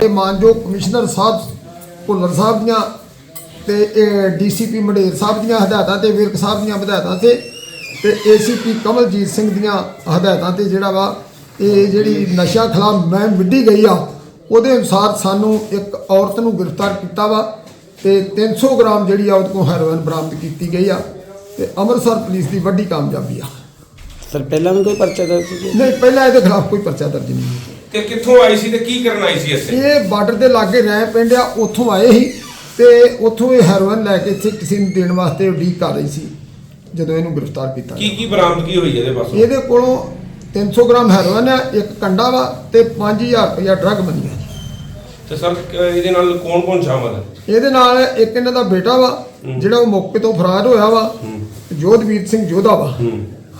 ਤੇ ਮਾਨਯੋਗ ਕਮਿਸ਼ਨਰ ਸਾਹਿਬ ਭੁੱਲਰ ਸਾਹਿਬ ਦੀਆਂ ਤੇ ਡੀਸੀਪੀ ਮੰਡੇਰ ਸਾਹਿਬ ਦੀਆਂ ਹਦਾਇਤਾਂ ਤੇ ਵਿਰਕ ਸਾਹਿਬ ਦੀਆਂ ਹਦਾਇਤਾਂ ਤੇ ਤੇ ਏਸੀਪੀ ਕਮਲਜੀਤ ਸਿੰਘ ਦੀਆਂ ਹਦਾਇਤਾਂ ਤੇ ਜਿਹੜਾ ਵਾ ਇਹ ਜਿਹੜੀ ਨਸ਼ਾ ਖਿਲਾਫ ਮੁਹਿੰਮ ਵਿੱਢੀ ਗਈ ਆ ਉਹਦੇ ਅਨੁਸਾਰ ਸਾਨੂੰ ਇੱਕ ਔਰਤ ਨੂੰ ਗ੍ਰਿਫਤਾਰ ਕੀਤਾ ਵਾ ਤੇ 300 ਗ੍ਰਾਮ ਜਿਹੜੀ ਆ ਉਹਦੇ ਕੋਲ ਹੈਰੋਇਨ ਬਰਾਮਦ ਕੀਤੀ ਗਈ ਆ ਤੇ ਅੰਮ੍ਰਿਤਸਰ ਪੁਲਿਸ ਦੀ ਵੱਡੀ ਕਾਮਯਾਬੀ ਆ। ਸਰ ਪਹਿਲਾਂ ਵੀ ਕੋਈ ਪਰਚਾ ਦਰਜ ਨਹੀਂ ਪਹਿਲਾਂ ਇਹਦੇ ਖਿਲਾਫ ਕੋਈ ਪਰਚਾ ਦਰਜ ਨਹੀਂ ਤੇ ਕਿੱਥੋਂ ਆਈ ਸੀ ਤੇ ਕੀ ਕਰਨ ਆਈ ਸੀ ਇੱਥੇ? ਇਹ ਬਾਰਡਰ ਦੇ ਲਾਗੇ ਰਹਿ ਪਿੰਡ ਆ ਉੱਥੋਂ ਆਏ ਸੀ ਤੇ ਉੱਥੋਂ ਇਹ ਹੈਰੋਇਨ ਲੈ ਕੇ ਇੱਥੇ ਕਿਸੇ ਨੂੰ ਦੇਣ ਵਾਸਤੇ ਉਡੀਕ ਕਰ ਰਹੀ ਸੀ ਜਦੋਂ ਇਹਨੂੰ ਗ੍ਰਿਫਤਾਰ ਕੀਤਾ ਕੀ ਕੀ ਬਰਾਮਦਗੀ ਹੋਈ ਇਹਦੇ ਪਾਸੋਂ? ਇਹਦੇ ਕੋਲੋਂ 300 ਗ੍ਰਾਮ ਹੈਰੋਇਨ ਆ ਇੱਕ ਕੰਡਾ ਵਾ ਤੇ 5000 ਰੁਪਇਆ ਡਰਗ ਮਨੀ ਆ। ਤੇ ਸਰ ਇਹਦੇ ਨਾਲ ਕੌਣ ਕੌਣ ਸ਼ਾਮਲ ਹੈ? ਇਹਦੇ ਨਾਲ ਇੱਕ ਇਹਨਾਂ ਦਾ ਬੇਟਾ ਵਾ ਜਿਹੜਾ ਉਹ ਮੌਕੇ ਤੋਂ ਫਰਾਰ ਹੋਇਆ ਵਾ ਜੋਧਵੀਰ ਸਿੰਘ ਜੋਧਾ ਵਾ। ਹੂੰ।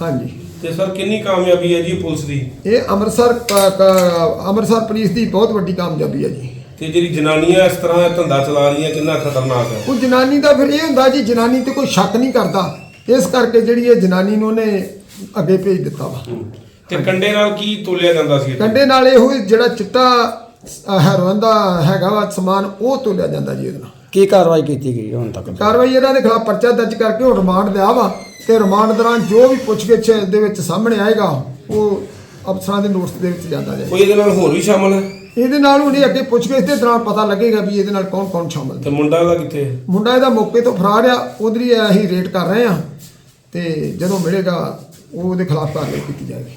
ਹਾਂਜੀ। ਤੇ ਸਰ ਕਿੰਨੀ ਕਾਮਯਾਬੀ ਹੈ ਜੀ ਪੁਲਿਸ ਦੀ? ਇਹ ਅੰਮ੍ਰਿਤਸਰ ਕ- ਕ- ਅੰਮ੍ਰਿਤਸਰ ਪੁਲਿਸ ਦੀ ਬਹੁਤ ਵੱਡੀ ਕਾਮਯਾਬੀ ਹੈ ਜੀ। ਤੇ ਜਿਹੜੀ ਜਨਾਨੀਆਂ ਇਸ ਤਰ੍ਹਾਂ ਇਹ ਧੰਦਾ ਚਲਾ ਰਹੀਆਂ ਕਿੰਨਾ ਖਤਰਨਾਕ ਹੈ? ਉਹ ਜਨਾਨੀ ਦਾ ਫਿਰ ਇਹ ਹੁੰਦਾ ਜੀ ਜਨਾਨੀ ਤੇ ਕੋਈ ਸ਼ੱਕ ਨਹੀਂ ਕਰਦਾ। ਇਸ ਕਰਕੇ ਜਿਹੜੀ ਇਹ ਜਨਾਨੀ ਨੂੰ ਉਹਨੇ ਅੱਗੇ ਭੇਜ ਦਿੱਤਾ ਵਾ। ਤੇ ਕੰਡੇ ਨਾਲ ਕੀ ਤੋਲਿਆ ਜਾਂਦਾ ਸੀ? ਕੰਡੇ ਨਾਲ ਇਹੋ ਹੀ ਜਿਹੜਾ ਚਿੱਟਾ ਹੈਰੋਇਨ ਦਾ ਹੈਗਾ ਵਾ ਸਮਾਨ ਉਹ ਤੋਲਿਆ ਜਾਂਦਾ ਜੀ ਇਹਦੇ ਨਾਲ। ਕੀ ਕਾਰਵਾਈ ਕੀਤੀ ਗਈ ਹੁਣ ਤੱਕ? ਕਾਰਵਾਈ ਇਹਨਾਂ ਦੇ ਖਿਲਾਫ ਪਰਚਾ ਦਰਜ ਕਰਕੇ ਹੁਣ ਰਿਮਾਂਡ ਲਿਆ ਵਾ ਤੇ ਰਿਮਾਂਡ ਦੌਰਾਨ ਜੋ ਵੀ ਪੁੱਛਗਿੱਛ ਦੇ ਵਿੱਚ ਸਾਹਮਣੇ ਆਏਗਾ ਉਹ ਅਫਸਰਾਂ ਦੇ ਨੋਟਿਸ ਦੇ ਵਿੱਚ ਜਾਂਦਾ ਜਾਏ ਕੋਈ ਇਹਦੇ ਨਾਲ ਹੋਰ ਵੀ ਸ਼ਾਮਲ ਹੈ? ਇਹਦੇ ਨਾਲ ਹੁਣੇ ਅੱਗੇ ਪੁੱਛਗਿੱਛ ਦੇ ਦੌਰਾਨ ਪਤਾ ਲੱਗੇਗਾ ਵੀ ਇਹਦੇ ਨਾਲ ਕੌਣ ਕੌਣ ਸ਼ਾਮਲ ਤੇ ਮੁੰਡਾ ਦਾ ਕਿੱਥੇ ਹੈ? ਮੁੰਡਾ ਇਹਦਾ ਮੌਕੇ ਤੋਂ ਫਰਾਰ ਆ ਉਧਰੀ ਅਸੀਂ ਰੇਟ ਕਰ ਰਹੇ ਆ ਤੇ ਜਦੋਂ ਮਿਲੇਗਾ ਉਹ ਉਹਦੇ ਖਿਲਾਫ ਕਾਰਵਾਈ ਕੀਤੀ ਜਾਏਗੀ।